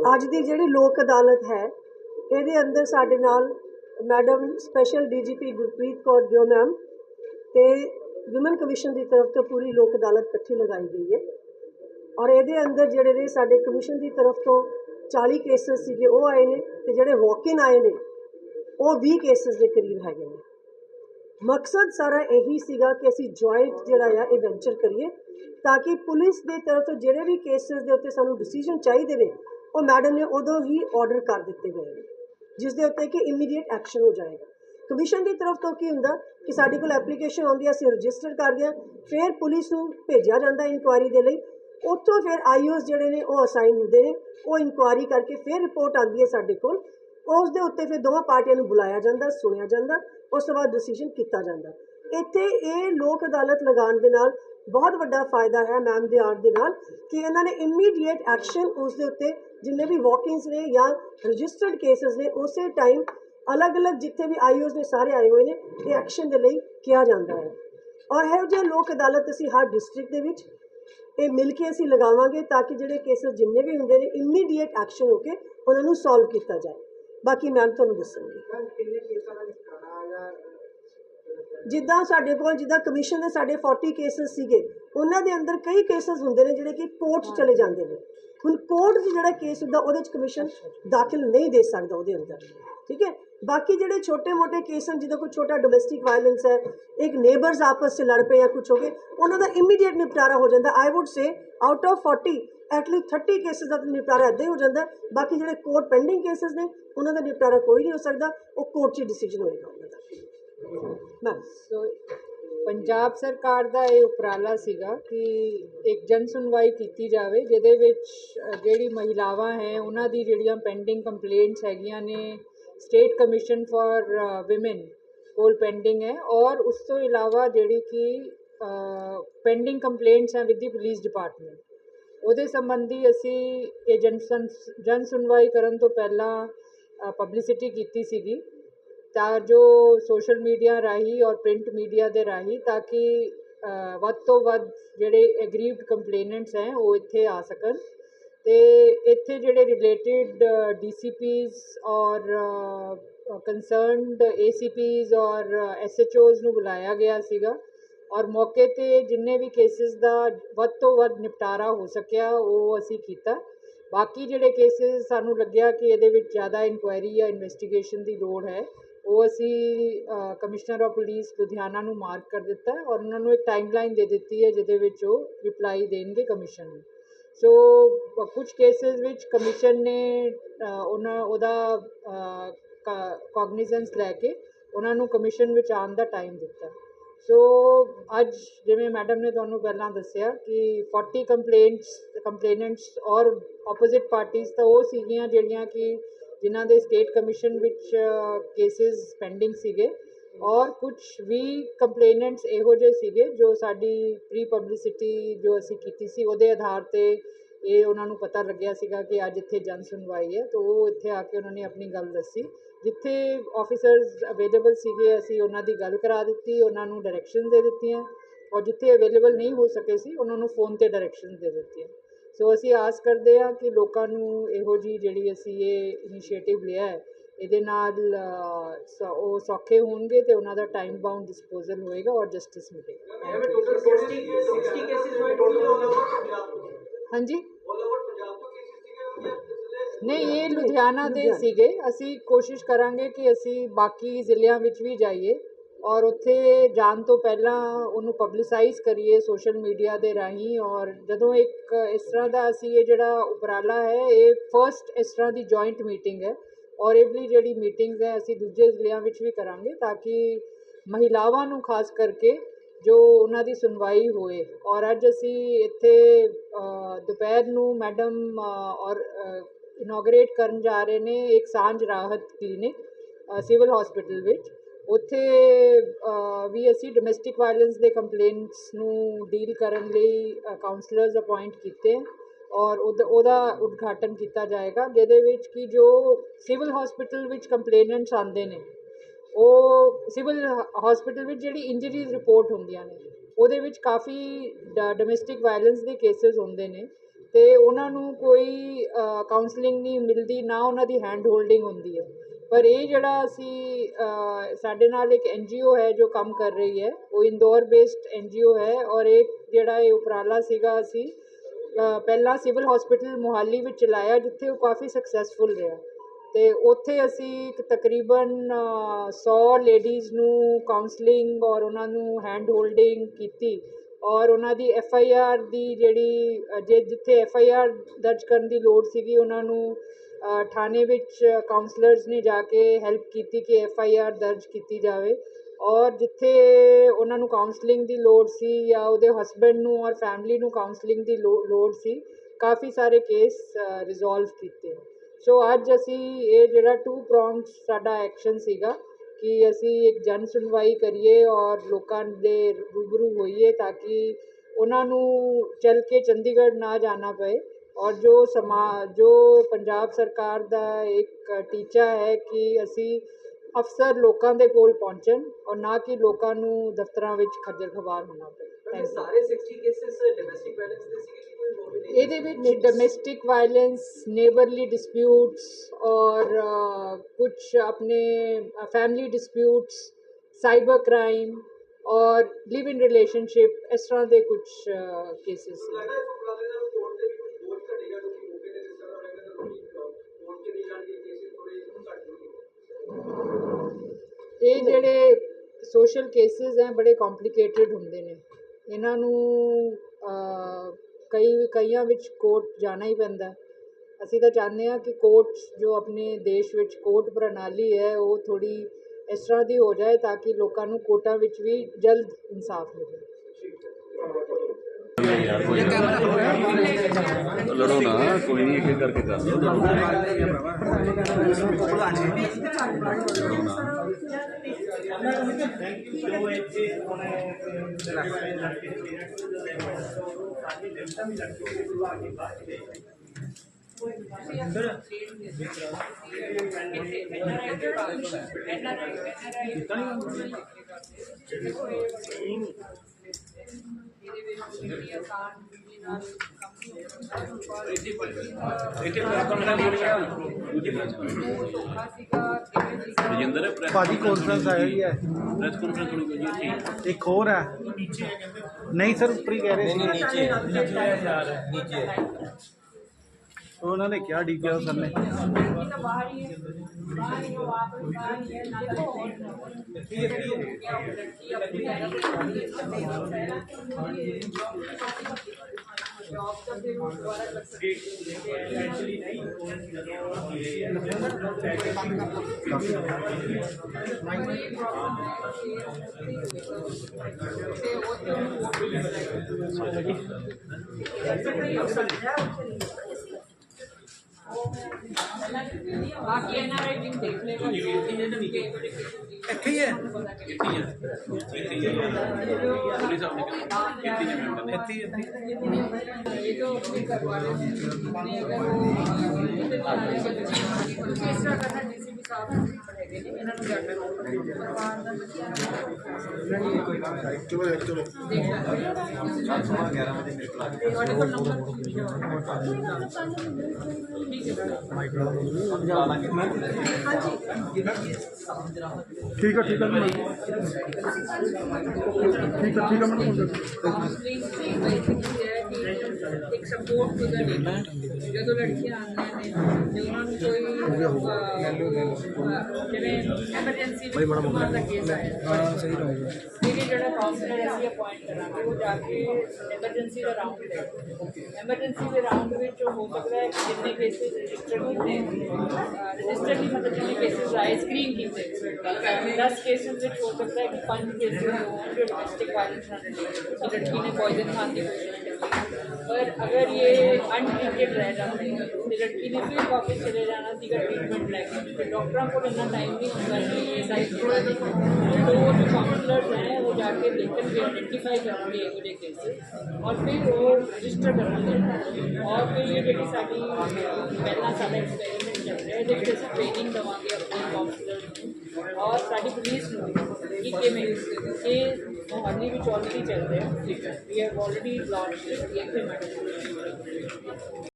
ਅੱਜ ਦੀ ਜਿਹੜੀ ਲੋਕ ਅਦਾਲਤ ਹੈ, ਇਹਦੇ ਅੰਦਰ ਸਾਡੇ ਨਾਲ madam special DGP Gurpreet Kaur ਦਿਓ ਮੈਮ ਤੇ ਵਿਮਨ ਕਮਿਸ਼ਨ ਦੀ ਤਰਫ ਤੋਂ ਪੂਰੀ ਲੋਕ ਅਦਾਲਤ ਇਕੱਠੀ ਲਗਾਈ ਗਈ ਹੈ। ਔਰ ਇਹਦੇ ਅੰਦਰ ਜਿਹੜੇ ਨੇ ਸਾਡੇ ਕਮਿਸ਼ਨ ਦੀ ਤਰਫ ਤੋਂ 40 ਕੇਸਸ ਸੀਗੇ, ਉਹ ਆਏ ਨੇ ਤੇ ਜਿਹੜੇ ਵਾਕ ਇਨ ਆਏ ਨੇ, ਉਹ 20 ਕੇਸਸ ਦੇ ਕਰੀਬ ਹੈਗੇ ਨੇ। ਮਕਸਦ ਸਾਰਾ ਇਹੀ ਸੀਗਾ ਕਿ ਅਸੀਂ ਜੁਆਇੰਟ ਜਿਹੜਾ ਆ, ਇਹ ਵੈਂਚਰ ਕਰੀਏ ਤਾਂ ਕਿ ਪੁਲਿਸ ਦੇ ਤਰਫ ਤੋਂ ਜਿਹੜੇ ਵੀ ਕੇਸਸ ਦੇ ਉੱਤੇ ਸਾਨੂੰ ਡਿਸੀਜਨ ਚਾਹੀਦੇ ਨੇ ਉਹ ਮੈਡਮ ਨੇ ਉਦੋਂ ਹੀ ਆਰਡਰ ਕਰ ਦਿੱਤੇ ਗਏ ਨੇ ਜਿਸ ਦੇ ਉੱਤੇ ਕਿ ਇਮੀਡੀਏਟ ਐਕਸ਼ਨ ਹੋ ਜਾਏਗਾ। ਕਮਿਸ਼ਨ ਦੀ ਤਰਫ ਤੋਂ ਕੀ ਹੁੰਦਾ ਕਿ ਸਾਡੇ ਕੋਲ ਐਪਲੀਕੇਸ਼ਨ ਆਉਂਦੀ ਹੈ, ਅਸੀਂ ਰਜਿਸਟਰ ਕਰਦੇ ਹਾਂ, ਫਿਰ ਪੁਲਿਸ ਨੂੰ ਭੇਜਿਆ ਜਾਂਦਾ ਇਨਕੁਆਇਰੀ ਦੇ ਲਈ। ਉੱਥੋਂ ਫਿਰ ਆਈਓਸ ਜਿਹੜੇ ਨੇ ਉਹ ਅਸਾਈਨ ਹੁੰਦੇ ਨੇ, ਉਹ ਇਨਕੁਆਇਰੀ ਕਰਕੇ ਫਿਰ ਰਿਪੋਰਟ ਆਉਂਦੀ ਹੈ ਸਾਡੇ ਕੋਲ। ਉਸ ਦੇ ਉੱਤੇ ਫਿਰ ਦੋਵਾਂ ਪਾਰਟੀਆਂ ਨੂੰ ਬੁਲਾਇਆ ਜਾਂਦਾ, ਸੁਣਿਆ ਜਾਂਦਾ, ਉਸ ਤੋਂ ਬਾਅਦ ਡਿਸੀਜਨ ਕੀਤਾ ਜਾਂਦਾ। ਇੱਥੇ ਇਹ ਲੋਕ ਅਦਾਲਤ ਲਗਾਉਣ ਦੇ ਨਾਲ ਬਹੁਤ ਵੱਡਾ ਫਾਇਦਾ ਹੈ ਮੈਮ ਦੇ ਆਰਟ ਦੇ ਨਾਲ ਕਿ ਇਹਨਾਂ ਨੇ ਇਮੀਡੀਏਟ ਐਕਸ਼ਨ ਉਸ ਦੇ ਉੱਤੇ ਜਿੰਨੇ ਵੀ ਵਾਕਿੰਗਸ ਨੇ ਜਾਂ ਰਜਿਸਟਰਡ ਕੇਸਸ ਨੇ ਉਸੇ ਟਾਈਮ ਅਲੱਗ-ਅਲੱਗ ਜਿੱਥੇ ਵੀ ਆਈਓਸ ਨੇ ਸਾਰੇ ਆਏ ਹੋਏ ਨੇ ਇਹ ਐਕਸ਼ਨ ਦੇ ਲਈ ਕਿਹਾ ਜਾਂਦਾ ਹੈ। ਔਰ ਇਹੋ ਜਿਹੇ ਲੋਕ ਅਦਾਲਤ ਅਸੀਂ ਹਰ ਡਿਸਟ੍ਰਿਕਟ ਦੇ ਵਿੱਚ ਇਹ ਮਿਲ ਕੇ ਅਸੀਂ ਲਗਾਵਾਂਗੇ ਤਾਂ ਕਿ ਜਿਹੜੇ ਕੇਸਸ ਜਿੰਨੇ ਵੀ ਹੁੰਦੇ ਨੇ ਇਮੀਡੀਏਟ ਐਕਸ਼ਨ ਹੋ ਕੇ ਉਹਨਾਂ ਨੂੰ ਸੋਲਵ ਕੀਤਾ ਜਾਏ। ਬਾਕੀ ਮੈਮ ਤੁਹਾਨੂੰ ਦੱਸਣਗੇ। ਮੈਮ ਕਿੰਨੇ ਕੇਸਾਂ ਦਾ ਨਿਪਟਾਰਾ ਆਇਆ ਜਿੱਦਾਂ ਸਾਡੇ ਕੋਲ ਜਿੱਦਾਂ ਕਮਿਸ਼ਨ ਦੇ ਸਾਡੇ 40 ਕੇਸਸ ਸੀਗੇ ਉਹਨਾਂ ਦੇ ਅੰਦਰ ਕਈ ਕੇਸਸ ਹੁੰਦੇ ਨੇ ਜਿਹੜੇ ਕਿ ਕੋਰਟ ਚਲੇ ਜਾਂਦੇ ਨੇ। ਹੁਣ ਕੋਰਟ 'ਚ ਜਿਹੜਾ ਕੇਸ ਹੁੰਦਾ ਉਹਦੇ 'ਚ ਕਮਿਸ਼ਨ ਦਾਖਲ ਨਹੀਂ ਦੇ ਸਕਦਾ ਉਹਦੇ ਅੰਦਰ। ਠੀਕ ਹੈ? ਬਾਕੀ ਜਿਹੜੇ ਛੋਟੇ-ਮੋਟੇ ਕੇਸ ਹਨ ਜਿੱਦਾਂ ਕੋਈ ਛੋਟਾ ਡੋਮੈਸਟਿਕ ਵਾਇਲੈਂਸ ਹੈ ਇੱਕ ਨੇਬਰਸ ਆਪਸ 'ਚ ਲੜ ਪਏ ਜਾਂ ਕੁਝ ਹੋ ਗਏ ਉਹਨਾਂ ਦਾ ਇਮੀਡੀਏਟ ਨਿਪਟਾਰਾ ਹੋ ਜਾਂਦਾ। I would say out of 40 at least 30 cases ਦਾ ਨਿਪਟਾਰਾ ਇੱਦਾਂ ਹੀ ਹੋ ਜਾਂਦਾ। ਬਾਕੀ ਜਿਹੜੇ ਕੋਰਟ ਪੈਂਡਿੰਗ ਕੇਸਸ ਨੇ ਉਹਨਾਂ ਦਾ ਨਿਪਟਾਰਾ ਕੋਈ ਨਹੀਂ ਹੋ ਸਕਦਾ। ਉਹ ਕੋਰਟ 'ਚ ਡਿਸੀਜਨ ਹੋਏਗਾ ਉਹਨਾਂ ਦਾ। ਮੈਮ ਸੋ ਪੰਜਾਬ ਸਰਕਾਰ ਦਾ ਇਹ ਉਪਰਾਲਾ ਸੀਗਾ ਕਿ ਇੱਕ ਜਨ ਸੁਣਵਾਈ ਕੀਤੀ ਜਾਵੇ, ਜਿਹਦੇ ਵਿੱਚ ਜਿਹੜੀ ਮਹਿਲਾਵਾਂ ਹੈ, ਉਹਨਾਂ ਦੀ ਜਿਹੜੀਆਂ ਪੈਂਡਿੰਗ ਕੰਪਲੇਂਟਸ ਹੈਗੀਆਂ ਨੇ ਸਟੇਟ ਕਮਿਸ਼ਨ ਫਾਰ ਔਮਨ ਕੋਲ ਪੈਂਡਿੰਗ ਹੈ, ਔਰ ਉਸ ਤੋਂ ਇਲਾਵਾ ਜਿਹੜੀ ਕਿ ਪੈਂਡਿੰਗ ਕੰਪਲੇਂਟਸ ਹੈ ਵਿਦ ਦੀ ਪੁਲਿਸ ਡਿਪਾਰਟਮੈਂਟ ਉਹਦੇ ਸੰਬੰਧੀ ਅਸੀਂ ਇਹ ਜਨ ਜਨ ਸੁਣਵਾਈ ਕਰਨ ਤੋਂ ਪਹਿਲਾਂ ਪਬਲਿਸਿਟੀ ਕੀਤੀ ਸੀਗੀ। ਤਾਂ ਜੋ ਸੋਸ਼ਲ ਮੀਡੀਆ ਰਾਹੀਂ ਔਰ ਪ੍ਰਿੰਟ ਮੀਡੀਆ ਦੇ ਰਾਹੀਂ ਤਾਂ ਕਿ ਵੱਧ ਤੋਂ ਵੱਧ ਜਿਹੜੇ ਐਗਰੀਵਡ ਕੰਪਲੇਨੈਂਟਸ ਹੈ, ਉਹ ਇੱਥੇ ਆ ਸਕਣ। ਤੇ ਇੱਥੇ ਜਿਹੜੇ ਰਿਲੇਟਡ ਡੀਸੀਪੀਜ਼ ਔਰ ਕੰਸਰਨਡ ਏਸੀਪੀਜ਼ ਔਰ ਐਸਐਚਓਜ਼ ਨੂੰ ਬੁਲਾਇਆ ਗਿਆ ਸੀਗਾ। ਔਰ ਮੌਕੇ ਤੇ ਜਿੰਨੇ ਵੀ ਕੇਸਿਸ ਦਾ ਵੱਧ ਤੋਂ ਵੱਧ ਨਿਪਟਾਰਾ ਹੋ ਸਕਿਆ, ਉਹ ਅਸੀਂ ਕੀਤਾ। ਬਾਕੀ ਜਿਹੜੇ ਕੇਸਿਸ ਸਾਨੂੰ ਲੱਗਿਆ ਕਿ ਇਹਦੇ ਵਿੱਚ ਜ਼ਿਆਦਾ ਇਨਕੁਆਇਰੀ ਜਾਂ ਇਨਵੈਸਟੀਗੇਸ਼ਨ ਦੀ ਲੋੜ ਹੈ, ਉਹ ਅਸੀਂ ਕਮਿਸ਼ਨਰ ਆਫ ਪੁਲਿਸ ਲੁਧਿਆਣਾ ਨੂੰ ਮਾਰਕ ਕਰ ਦਿੱਤਾ ਔਰ ਉਹਨਾਂ ਨੂੰ ਇੱਕ ਟਾਈਮਲਾਈਨ ਦੇ ਦਿੱਤੀ ਹੈ ਜਿਹਦੇ ਵਿੱਚ ਉਹ ਰਿਪਲਾਈ ਦੇਣਗੇ ਕਮਿਸ਼ਨ ਨੂੰ। ਸੋ ਕੁਝ ਕੇਸਿਸ ਵਿੱਚ ਕਮਿਸ਼ਨ ਨੇ ਉਹਨਾਂ, ਉਹਦਾ ਕੋਗਨੀਜ਼ੈਂਸ ਲੈ ਕੇ ਉਹਨਾਂ ਨੂੰ ਕਮਿਸ਼ਨ ਵਿੱਚ ਆਉਣ ਦਾ ਟਾਈਮ ਦਿੱਤਾ। ਸੋ ਅੱਜ ਜਿਵੇਂ ਮੈਡਮ ਨੇ ਤੁਹਾਨੂੰ ਪਹਿਲਾਂ ਦੱਸਿਆ ਕਿ 40 ਕੰਪਲੇਂਟਸ ਕੰਪਲੇਨੈਂਟਸ ਔਰ ਆਪੋਜ਼ਿਟ ਪਾਰਟੀਆਂ ਤਾਂ ਉਹ ਸੀਗੀਆਂ ਜਿਹੜੀਆਂ ਕਿ ਜਿਨ੍ਹਾਂ ਦੇ ਸਟੇਟ ਕਮਿਸ਼ਨ ਵਿੱਚ ਕੇਸਿਸ ਪੈਂਡਿੰਗ ਸੀਗੇ। ਔਰ ਕੁਝ ਵੀ ਕੰਪਲੇਨੈਂਟਸ ਇਹੋ ਜਿਹੇ ਸੀਗੇ ਜੋ ਸਾਡੀ ਪ੍ਰੀ ਪਬਲਿਸਿਟੀ ਜੋ ਅਸੀਂ ਕੀਤੀ ਸੀ, ਉਹਦੇ ਆਧਾਰ ਤੇ ਇਹ ਉਹਨਾਂ ਨੂੰ ਪਤਾ ਲੱਗਿਆ ਸੀਗਾ ਕਿ ਅੱਜ ਇੱਥੇ ਜਨ ਸੁਣਵਾਈ ਹੈ। ਤਾਂ ਉਹ ਇੱਥੇ ਆ ਕੇ ਉਹਨਾਂ ਨੇ ਆਪਣੀ ਗੱਲ ਦੱਸੀ। ਜਿੱਥੇ ਆਫੀਸਰਸ ਅਵੇਲੇਬਲ ਸੀਗੇ, ਅਸੀਂ ਉਹਨਾਂ ਦੀ ਗੱਲ ਕਰਾ ਦਿੱਤੀ, ਉਹਨਾਂ ਨੂੰ ਡਾਇਰੈਕਸ਼ਨ ਦੇ ਦਿੱਤੀਆਂ। ਔਰ ਜਿੱਥੇ ਅਵੇਲੇਬਲ ਨਹੀਂ ਹੋ ਸਕੇ ਸੀ, ਉਹਨਾਂ ਨੂੰ ਫੋਨ ਤੇ ਡਾਇਰੈਕਸ਼ਨ ਦੇ ਦਿੱਤੀਆਂ। ਸੋ ਅਸੀਂ ਆਸ ਕਰਦੇ ਹਾਂ ਕਿ ਲੋਕਾਂ ਨੂੰ ਇਹੋ ਜੀ ਜਿਹੜੀ ਅਸੀਂ ਇਹ ਇਨੀਸ਼ੀਏਟਿਵ ਲਿਆ ਹੈ ਇਹਦੇ ਨਾਲ ਉਹ ਸੌਖੇ ਹੋਣਗੇ ਤੇ ਉਹਨਾਂ ਦਾ ਟਾਈਮ ਬਾਉਂਡ ਡਿਸਪੋਜ਼ਲ ਹੋਏਗਾ ਔਰ ਜਸਟਿਸ ਮਿਲੇਗਾ। Thank you. ਟੋਟਲ 60 60 ਕੇਸਿਸ ਹੋਏ ਟੋਟਲ ਆਲ ਓਵਰ ਪੰਜਾਬ ਤੋਂ? ਹਾਂਜੀ? ਨਹੀਂ ਇਹ ਲੁਧਿਆਣਾ ਦੇ। ਸੀਗੇ। ਅਸੀਂ ਕੋਸ਼ਿਸ਼ ਕਰਾਂਗੇ ਕਿ ਅਸੀਂ ਬਾਕੀ ਜ਼ਿਲ੍ਹਿਆਂ ਵਿੱਚ ਵੀ ਜਾਈਏ। ਔਰ ਉੱਥੇ ਜਾਣ ਤੋਂ ਪਹਿਲਾਂ ਉਹਨੂੰ ਪਬਲਿਸਾਈਜ਼ ਕਰੀਏ ਸੋਸ਼ਲ ਮੀਡੀਆ ਦੇ ਰਾਹੀਂ ਔਰ ਜਦੋਂ ਇੱਕ ਇਸ ਤਰ੍ਹਾਂ ਦਾ ਅਸੀਂ ਇਹ ਜਿਹੜਾ ਉਪਰਾਲਾ ਹੈ, ਇਹ ਫਰਸਟ ਇਸ ਤਰ੍ਹਾਂ ਦੀ ਜੁਆਇੰਟ ਮੀਟਿੰਗ ਹੈ ਔਰ ਇਹ ਵਾਲੀ ਜਿਹੜੀ ਮੀਟਿੰਗਸ ਹੈ, ਅਸੀਂ ਦੂਜੇ ਜ਼ਿਲ੍ਹਿਆਂ ਵਿੱਚ ਵੀ ਕਰਾਂਗੇ ਤਾਂ ਕਿ ਮਹਿਲਾਵਾਂ ਨੂੰ ਖਾਸ ਕਰਕੇ ਜੋ ਉਹਨਾਂ ਦੀ ਸੁਣਵਾਈ ਹੋਏ ਔਰ ਅੱਜ ਅਸੀਂ ਇੱਥੇ ਦੁਪਹਿਰ ਨੂੰ ਮੈਡਮ ਔਰ ਇਨੋਗਰੇਟ ਕਰਨ ਜਾ ਰਹੇ ਨੇ ਇੱਕ ਸਾਂਝ ਰਾਹਤ ਕਲੀਨਿਕ ਸਿਵਲ ਹਸਪੀਟਲ ਵਿੱਚ। ਉੱਥੇ ਵੀ ਅਸੀਂ ਡੋਮੈਸਟਿਕ ਵਾਇਲੈਂਸ ਦੇ ਕੰਪਲੇਂਟਸ ਨੂੰ ਡੀਲ ਕਰਨ ਲਈ ਕਾਉਂਸਲਰਸ ਅਪਾਇੰਟ ਕੀਤੇ ਔਰ ਉਹਦਾ ਉਹਦਾ ਉਦਘਾਟਨ ਕੀਤਾ ਜਾਏਗਾ, ਜਿਹਦੇ ਵਿੱਚ ਕਿ ਜੋ ਸਿਵਲ ਹਸਪੀਟਲ ਵਿੱਚ ਕੰਪਲੇਨੈਂਟਸ ਆਉਂਦੇ ਨੇ, ਉਹ ਸਿਵਲ ਹਸਪੀਟਲ ਵਿੱਚ ਜਿਹੜੀ ਇੰਜਰੀਜ਼ ਰਿਪੋਰਟ ਹੁੰਦੀਆਂ ਨੇ, ਉਹਦੇ ਵਿੱਚ ਕਾਫੀ ਡੋਮੈਸਟਿਕ ਵਾਇਲੈਂਸ ਦੇ ਕੇਸਿਸ ਹੁੰਦੇ ਨੇ ਤੇ ਉਹਨਾਂ ਨੂੰ ਕੋਈ ਕਾਉਂਸਲਿੰਗ ਨਹੀਂ ਮਿਲਦੀ, ਨਾ ਉਹਨਾਂ ਦੀ ਹੈਂਡ ਹੋਲਡਿੰਗ ਹੁੰਦੀ ਹੈ। ਪਰ ਇਹ ਜਿਹੜਾ ਅਸੀਂ ਸਾਡੇ ਨਾਲ ਇੱਕ ਐਨਜੀਓ ਹੈ ਜੋ ਕੰਮ ਕਰ ਰਹੀ ਹੈ ਉਹ ਇੰਦੌਰ ਬੇਸਡ ਐਨਜੀਓ ਹੈ ਔਰ ਇਹ ਜਿਹੜਾ ਇਹ ਉਪਰਾਲਾ ਸੀਗਾ ਅਸੀਂ ਪਹਿਲਾਂ ਸਿਵਲ ਹਸਪੀਟਲ ਮੋਹਾਲੀ ਵਿੱਚ ਚਲਾਇਆ ਜਿੱਥੇ ਉਹ ਕਾਫੀ ਸਕਸੈਸਫੁਲ ਰਿਹਾ। ਤੇ ਉੱਥੇ ਅਸੀਂ ਇੱਕ ਤਕਰੀਬਨ ਅ, 100 ਲੇਡੀਜ਼ ਨੂੰ ਕਾਉਂਸਲਿੰਗ ਔਰ ਉਹਨਾਂ ਨੂੰ ਹੈਂਡ ਹੋਲਡਿੰਗ ਕੀਤੀ ਔਰ ਉਹਨਾਂ ਦੀ ਐਫ ਆਈ ਆਰ ਦੀ ਜਿਹੜੀ ਜੇ ਜਿੱਥੇ ਐਫ ਆਈ ਆਰ ਦਰਜ ਕਰਨ ਦੀ ਲੋੜ ਸੀਗੀ ਉਹਨਾਂ ਨੂੰ ਥਾਣੇ ਵਿੱਚ ਕਾਉਂਸਲਰਸ ਨੇ ਜਾ ਕੇ ਹੈਲਪ ਕੀਤੀ ਕਿ ਐਫ ਆਈ ਆਰ ਦਰਜ ਕੀਤੀ ਜਾਵੇ। ਔਰ ਜਿੱਥੇ ਉਹਨਾਂ ਨੂੰ ਕਾਉਂਸਲਿੰਗ ਦੀ ਲੋੜ ਸੀ ਜਾਂ ਉਹਦੇ ਹਸਬੈਂਡ ਨੂੰ ਔਰ ਫੈਮਿਲੀ ਨੂੰ ਕਾਉਂਸਲਿੰਗ ਦੀ ਲੋ- ਲੋੜ ਸੀ, ਕਾਫੀ ਸਾਰੇ ਕੇਸ ਰਿਜ਼ੋਲਵ ਕੀਤੇ। ਸੋ ਅੱਜ ਅਸੀਂ ਇਹ ਜਿਹੜਾ ਟੂ ਪ੍ਰੋਂਗਡ ਸਾਡਾ ਐਕਸ਼ਨ ਸੀਗਾ ਕਿ ਅਸੀਂ ਇੱਕ ਜਨ ਸੁਣਵਾਈ ਕਰੀਏ ਔਰ ਲੋਕਾਂ ਦੇ ਰੂਬਰੂ ਹੋਈਏ ਤਾਂ ਕਿ ਉਹਨਾਂ ਨੂੰ ਚੱਲ ਕੇ ਚੰਡੀਗੜ੍ਹ ਨਾ ਜਾਣਾ ਪਏ। ਔਰ ਜੋ ਸਮਾ ਜੋ ਪੰਜਾਬ ਸਰਕਾਰ ਦਾ ਇੱਕ ਟੀਚਾ ਹੈ ਕਿ ਅਸੀਂ ਅਫਸਰ ਲੋਕਾਂ ਦੇ ਕੋਲ ਪਹੁੰਚਣ ਔਰ ਨਾ ਕਿ ਲੋਕਾਂ ਨੂੰ ਦਫ਼ਤਰਾਂ ਵਿੱਚ ਖੱਜਲ ਖਵਾਰ ਹੋਣਾ ਪਏ ਇਹ Thank you. ਸਾਰੇ 60 ਕੇਸਿਸ ਡੋਮੈਸਟਿਕ ਵਾਇਲੈਂਸ ਦੇ ਸੀਗੇ ਕਿ ਕੋਈ ਹੋਰ ਵੀ ਨਹੀਂ ਇਹਦੇ ਵਿੱਚ ਡੋਮੈਸਟਿਕ ਵਾਇਲੈਂਸ ਨੇਬਰਲੀ ਡਿਸਪਿਊਟਸ ਔਰ ਕੁਝ ਆਪਣੇ ਫੈਮਿਲੀ ਡਿਸਪਿਊਟਸ ਸਾਈਬਰ ਕ੍ਰਾਈਮ ਔਰ ਲਿਵ ਇਨ ਰਿਲੇਸ਼ਨਸ਼ਿਪ ਇਸ ਤਰ੍ਹਾਂ ਦੇ ਕੁਝ ਕੇਸਿਸ ਲੱਗਦਾ ਇਹ ਜਿਹੜੇ ਸੋਸ਼ਲ ਕੇਸਿਸ ਹੈ, ਬੜੇ ਕੰਪਲਿਕੇਟਿਡ ਹੁੰਦੇ ਨੇ। ਇਹਨਾਂ ਨੂੰ ਕਈ, ਕਈਆਂ ਵਿੱਚ ਕੋਰਟ ਜਾਣਾ ਹੀ ਪੈਂਦਾ ਅਸੀਂ ਤਾਂ ਚਾਹੁੰਦੇ ਹਾਂ ਕਿ ਕੋਰਟ ਜੋ ਆਪਣੇ ਦੇਸ਼ ਵਿੱਚ ਕੋਰਟ ਪ੍ਰਣਾਲੀ ਹੈ, ਉਹ ਥੋੜੀ ਇਸ ਤਰ੍ਹਾਂ ਦੀ ਹੋ ਜਾਏ ਤਾਂ ਕਿ ਲੋਕਾਂ ਨੂੰ ਕੋਰਟਾਂ ਵਿੱਚ ਵੀ ਜਲਦ ਇਨਸਾਫ ਮਿਲੇ। ਲੜੋ ਨਾ ਕੋਈ ਨਹੀਂ ਇੱਕ ਕਰਕੇ ਕਰ ਲਓ ਰਜਿੰਦਰ ਪ੍ਰੈਸ ਭਾਜੀ ਕਾਨਫਰੰਸ ਆਇਆ ਹੀ ਹੈ। ਪ੍ਰੈਸ ਕਾਨਫਰੰਸ ਹੋਣੀ ਹੈ ਇੱਥੇ ਇੱਕ ਹੋਰ ਹੈ। ਨਹੀਂ ਸਰ ਉੱਪਰ ਹੀ ਕਹਿ ਰਹੇ ਸੀ। ਨੀਚੇ ਉਹਨਾਂ ਨੇ ਕਿਹਾ ਡੀਪੀਓ ਸਰ ਨੇ ਬਾਕੀ ਇਹਨਾਂ ਰੇਟਿੰਗ ਦੇਖ ਲੈ ਕੋਈ ਇੱਥੇ ਹੀ ਨੀਚੇ ਇੱਥੇ ਹੀ ਹੈ ਇੱਥੇ ਹੀ ਹੈ ਇੱਥੇ ਹੀ ਹੈ ਪੁਲਿਸ ਆਪਣੇ ਇੱਥੇ ਹੀ ਹੈ ਇੱਥੇ ਹੀ ਇੱਥੇ ਇਹ ਤੋਂ ਆਪਣੇ ਕਰਵਾਲੇ ਨੇ ਅਗਰ ਉਹ ਇਸ ਤਰ੍ਹਾਂ ਕਰਨਾ ਡੀਸੀਪੀ ਸਾਹਿਬ ਠੀਕ ਨੇ ਇਹਨਾਂ ਨੂੰ ਜੱਟ ਪਰਿਵਾਰ ਦਾ ਬੱਚਿਆਂ ਚਲੋ ਚਲੋ ਕੱਲ ਸਵੇਰ 11 ਵਜੇ ਮੇਰੇ ਕੋਲ ਆ ਜਾਓ ਤੁਹਾਡੇ ਕੋਲ ਨੰਬਰ ਠੀਕ ਹੈ ਠੀਕ ਹੈ ਠੀਕ ਹੈ ਮੈਂ ਠੀਕ ਹੈ ਠੀਕ ਹੈ ਮੈਨੂੰ ਇੱਕ ਸਪੋਰਟ ਟੂ ਦ ਨੇਬਰ ਨੇ ਤੇ ਜਿਵੇਂ ਐਮਰਜੈਂਸੀ ਵਿੱਚ ਮਾਰ ਦਾ ਕੇਸ ਹੈ ਹਾਂ ਸਹੀ ਰਹੇਗਾ ਇਹ ਜਿਹੜਾ ਕਾਉਂਸਲਰ ਅਸੀਂ ਅਪਾਇੰਟ ਕਰਾਂਗੇ ਉਹ ਜਾ ਕੇ ਐਮਰਜੈਂਸੀ ਦਾ ਰਾਉਂਡ ਲਏਗਾ ਐਮਰਜੈਂਸੀ ਦੇ ਰਾਉਂਡ ਵਿੱਚ ਉਹ ਹੋ ਸਕਦਾ ਹੈ ਕਿ ਜਿੰਨੇ ਕੇਸਿਸ ਰਜਿਸਟਰਡ ਹੁੰਦੇ ਰਜਿਸਟਰਡ ਨਹੀਂ ਮਤਲਬ ਜਿੰਨੇ ਕੇਸਿਸ ਆਏ ਸਕਰੀਨ ਕੀਤੇ 10 ਕੇਸਿਸ ਵਿੱਚ ਹੋ ਸਕਦਾ ਹੈ ਕਿ 5 ਕੇਸਿਸ ਹੋਣ ਜੋ ਡੋਮੈਸਟਿਕ ਵਾਇਲੈਂਸ ਨਾਲ related हो। कि लड़की ने पॉइजन खाने की कोशिश की पर अगर ये अनट्रीटेड रह जाते हैं तो लड़की ने फिर वापस चले जाना सीगा ट्रीटमेंट लेके तो डॉक्टरों को इतना टाइम नहीं होता कि ये साइड करवाने का तो वो जो काउंसलर्स हैं वो वो जाके देखकर भी आइडेंटिफाई कराऊँगी एवरीडे से। और फिर वो रजिस्टर कराऊँगी और फिर ये मेरी सारी पहला सारा एक्सपेरिमेंट चल रहा है जब जैसे ट्रेनिंग दवाऊँगी अपने और साड़ी पुलिस ठीक है ये अर्ली भी ऑलरेडी चल रहे हैं। ठीक वी हैव ऑलरेडी लॉन्च